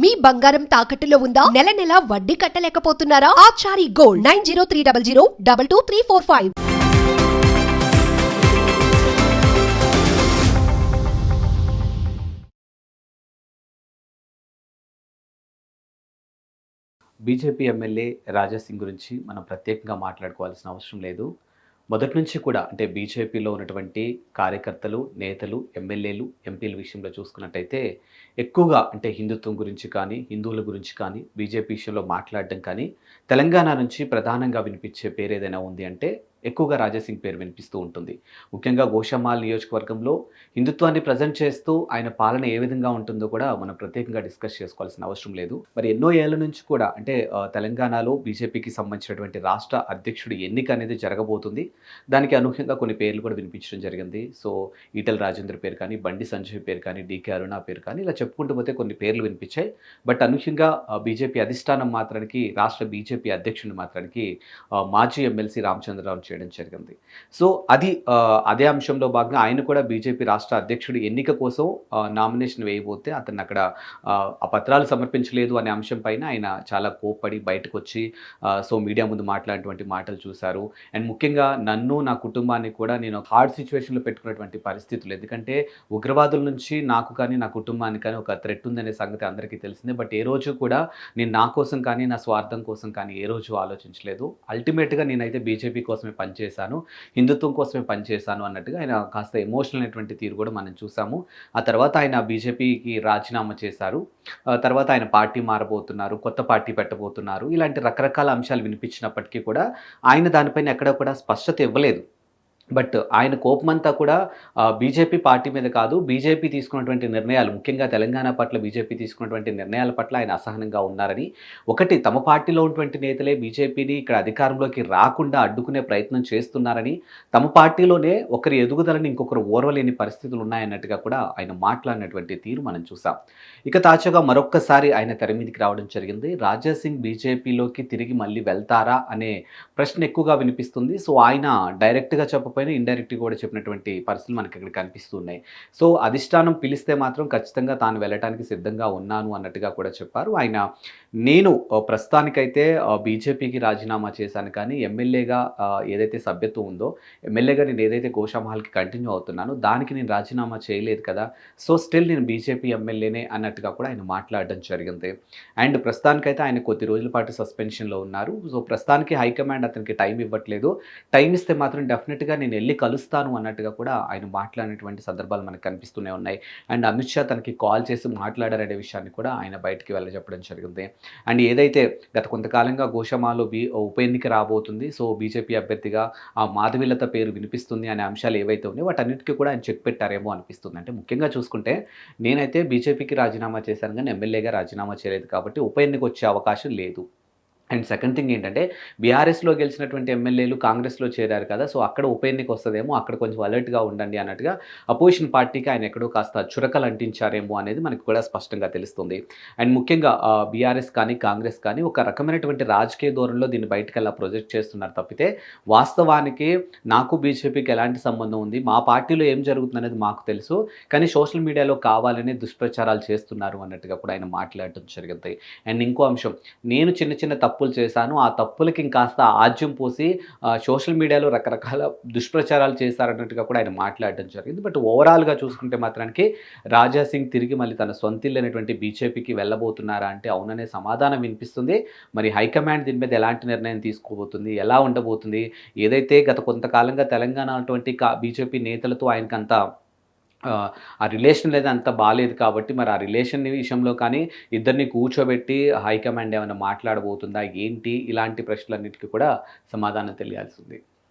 మీ బంగారం తాకట్టులో ఉందా? నెల నెల వడ్డీ కట్టలేకపోతున్నారా? Achari gold nine zero three double zero double two three four five. BJP MLA Raja Singh గురించి మనం ప్రత్యేకంగా మాట్లాడుకోవాల్సిన అవసరం లేదు. మొదటి నుంచి కూడా అంటే బీజేపీలో ఉన్నటువంటి కార్యకర్తలు నేతలు ఎమ్మెల్యేలు ఎంపీల విషయంలో చూసుకున్నట్టయితే ఎక్కువగా అంటే హిందుత్వం గురించి కానీ హిందువుల గురించి కానీ బీజేపీ విషయంలో మాట్లాడడం కానీ తెలంగాణ నుంచి ప్రధానంగా వినిపించే పేరు ఏదైనా ఉంది అంటే ఎక్కువగా రాజాసింగ్ పేరు వినిపిస్తూ ఉంటుంది. ముఖ్యంగా గోషమాల్ నియోజకవర్గంలో హిందుత్వాన్ని ప్రజెంట్ చేస్తూ ఆయన పాలన ఏ విధంగా ఉంటుందో కూడా మనం ప్రత్యేకంగా డిస్కస్ చేసుకోవాల్సిన అవసరం లేదు. మరి ఎన్నో ఏళ్ళ నుంచి కూడా అంటే తెలంగాణలో బీజేపీకి సంబంధించినటువంటి రాష్ట్ర అధ్యక్షుడు ఎన్నిక అనేది జరగబోతుంది. దానికి అనూహ్యంగా కొన్ని పేర్లు కూడా వినిపించడం జరిగింది. సో ఈటల రాజేంద్ర పేరు కానీ బండి సంజయ్ పేరు కానీ డీకే అరుణ పేరు కానీ ఇలా చెప్పుకుంటూ పోతే కొన్ని పేర్లు వినిపించాయి. బట్ అనూహ్యంగా బీజేపీ అధిష్టానం మాత్రానికి రాష్ట్ర బీజేపీ అధ్యక్షుడిని మాత్రానికి మాజీ ఎమ్మెల్సీ రామచంద్రరావు చేయడం జరిగింది. సో అది అదే అంశంలో భాగంగా ఆయన కూడా బీజేపీ రాష్ట్ర అధ్యక్షుడు ఎన్నిక కోసం నామినేషన్ వేయబోతే అతను అక్కడ ఆ, పత్రాలు సమర్పించలేదు అనే అంశం పైన ఆయన చాలా కోప్పడి బయటకు వచ్చి సో మీడియా ముందు మాట్లాడినటువంటి మాటలు చూశారు. అండ్ ముఖ్యంగా నన్ను నా కుటుంబాన్ని కూడా నేను హార్డ్ సిచ్యువేషన్లో పెట్టుకున్నటువంటి పరిస్థితులు. ఎందుకంటే ఉగ్రవాదుల నుంచి నాకు కానీ నా కుటుంబానికి కానీ ఒక థ్రెట్ ఉందనే సంగతి అందరికీ తెలిసిందే. బట్ ఏ రోజు కూడా నేను నా కోసం కానీ నా స్వార్థం కోసం కానీ ఏ రోజు ఆలోచించలేదు. అల్టిమేట్గా నేనైతే బీజేపీ కోసమే పనిచేశాను హిందుత్వం కోసమే పనిచేశాను అన్నట్టుగా ఆయన కాస్త ఎమోషనల్ అయినటువంటి తీరు కూడా మనం చూసాము. ఆ తర్వాత ఆయన బీజేపీకి రాజీనామా చేశారు. ఆ తర్వాత ఆయన పార్టీ మారబోతున్నారు కొత్త పార్టీ పెట్టబోతున్నారు. ఇలాంటి రకరకాల అంశాలు వినిపించినప్పటికీ కూడా ఆయన దానిపైన ఎక్కడ కూడా స్పష్టత ఇవ్వలేదు. బట్ ఆయన కోపమంతా కూడా బీజేపీ పార్టీ మీద కాదు బీజేపీ తీసుకున్నటువంటి నిర్ణయాలు ముఖ్యంగా తెలంగాణ పట్ల బీజేపీ తీసుకున్నటువంటి నిర్ణయాల పట్ల ఆయన అసహనంగా ఉన్నారని ఒకటి తమ పార్టీలో ఉన్నటువంటి నేతలే బీజేపీని ఇక్కడ అధికారంలోకి రాకుండా అడ్డుకునే ప్రయత్నం చేస్తున్నారని తమ పార్టీలోనే ఒకరి ఎదుగుదలని ఇంకొకరు ఓర్వలేని పరిస్థితులు ఉన్నాయన్నట్టుగా కూడా ఆయన మాట్లాడినటువంటి తీరు మనం చూసాం. ఇక తాజాగా మరొక్కసారి ఆయన తెర మీదకి రావడం జరిగింది. రాజా సింగ్ బీజేపీలోకి తిరిగి మళ్ళీ వెళ్తారా అనే ప్రశ్న ఎక్కువగా వినిపిస్తుంది. సో ఆయన డైరెక్ట్గా చెప్పకపోయినా ఇండైరెక్ట్గా కూడా చెప్పినటువంటి పరిస్థితులు మనకి ఇక్కడ కనిపిస్తున్నాయి. సో అధిష్టానం పిలిస్తే మాత్రం ఖచ్చితంగా తాను వెళ్ళటానికి సిద్ధంగా ఉన్నాను అన్నట్టుగా కూడా చెప్పారు. ఆయన నేను ప్రస్తుతానికైతే బీజేపీకి రాజీనామా చేశాను కానీ ఎమ్మెల్యేగా ఏదైతే సభ్యత్వం ఉందో ఎమ్మెల్యేగా నేను ఏదైతే గోషామహల్కి కంటిన్యూ అవుతున్నానో దానికి నేను రాజీనామా చేయలేదు కదా. సో స్టిల్ నేను బీజేపీ ఎమ్మెల్యేనే అన్నట్టుగా కూడా ఆయన మాట్లాడడం జరిగింది. అండ్ ప్రస్తుతానికైతే ఆయన కొద్ది రోజుల పాటు సస్పెన్షన్లో ఉన్నారు. సో ప్రస్తుతానికి హైకమాండ్ అతనికి టైం ఇవ్వట్లేదు. టైం ఇస్తే మాత్రం డెఫినెట్గా నేను నేను వెళ్ళి కలుస్తాను అన్నట్టుగా కూడా ఆయన మాట్లాడినటువంటి సందర్భాలు మనకు కనిపిస్తూనే ఉన్నాయి. అండ్ అమిత్ షా తనకి కాల్ చేసి మాట్లాడారనే విషయాన్ని కూడా ఆయన బయటికి వెళ్ళజెప్పడం జరిగింది. అండ్ ఏదైతే గత కొంతకాలంగా గోషమాలో బీ ఉప ఎన్నిక రాబోతుంది సో బీజేపీ అభ్యర్థిగా ఆ మాధవీలత పేరు వినిపిస్తుంది అనే అంశాలు ఏవైతే ఉన్నాయో వాటన్నిటికీ కూడా ఆయన చెక్ పెట్టారేమో అనిపిస్తుంది. అంటే ముఖ్యంగా చూసుకుంటే నేనైతే బీజేపీకి రాజీనామా చేశాను కానీ ఎమ్మెల్యేగా రాజీనామా చేయలేదు కాబట్టి ఉప ఎన్నిక వచ్చే అవకాశం లేదు. అండ్ సెకండ్ థింగ్ ఏంటంటే బీఆర్ఎస్లో గెలిచినటువంటి ఎమ్మెల్యేలు కాంగ్రెస్లో చేరారు కదా సో అక్కడ ఉప ఎన్నిక వస్తుందేమో అక్కడ కొంచెం అలర్ట్గా ఉండండి అన్నట్టుగా అపోజిషన్ పార్టీకి ఆయన ఎక్కడో కాస్త చురకలు అంటించారేమో అనేది మనకు కూడా స్పష్టంగా తెలుస్తుంది. అండ్ ముఖ్యంగా బీఆర్ఎస్ కానీ కాంగ్రెస్ కానీ ఒక రకమైనటువంటి రాజకీయ ధోరణిలో దీన్ని బయటకు ప్రొజెక్ట్ చేస్తున్నారు తప్పితే వాస్తవానికి నాకు బీజేపీకి ఎలాంటి సంబంధం ఉంది మా పార్టీలో ఏం జరుగుతుంది అనేది మాకు తెలుసు కానీ సోషల్ మీడియాలో కావాలనే దుష్ప్రచారాలు చేస్తున్నారు అన్నట్టుగా కూడా ఆయన మాట్లాడటం జరుగుతుంది అండ్ ఇంకో అంశం నేను చిన్న చిన్న తప్పులు చేశాను. ఆ తప్పులకి ఇంకాస్త ఆజ్యం పోసి సోషల్ మీడియాలో రకరకాల దుష్ప్రచారాలు చేశారన్నట్టుగా కూడా ఆయన మాట్లాడడం జరిగింది. బట్ ఓవరాల్గా చూసుకుంటే మాత్రానికి రాజా సింగ్ తిరిగి మళ్ళీ తన సొంతిల్లైనటువంటి బీజేపీకి వెళ్ళబోతున్నారా అంటే అవుననే సమాధానం వినిపిస్తుంది. మరి హైకమాండ్ దీని మీద ఎలాంటి నిర్ణయం తీసుకోబోతుంది? ఎలా ఉండబోతుంది? ఏదైతే గత కొంతకాలంగా తెలంగాణ అటువంటి బీజేపీ నేతలతో ఆయనకంతా ఆ, రిలేషన్ అనేది అంత బాగాలేదు కాబట్టి మరి ఆ రిలేషన్ విషయంలో కానీ ఇద్దరిని కూర్చోబెట్టి హైకమాండ్ ఏమైనా మాట్లాడబోతుందా ఏంటి? ఇలాంటి ప్రశ్నలన్నిటికీ కూడా సమాధానం తెలియాల్సింది.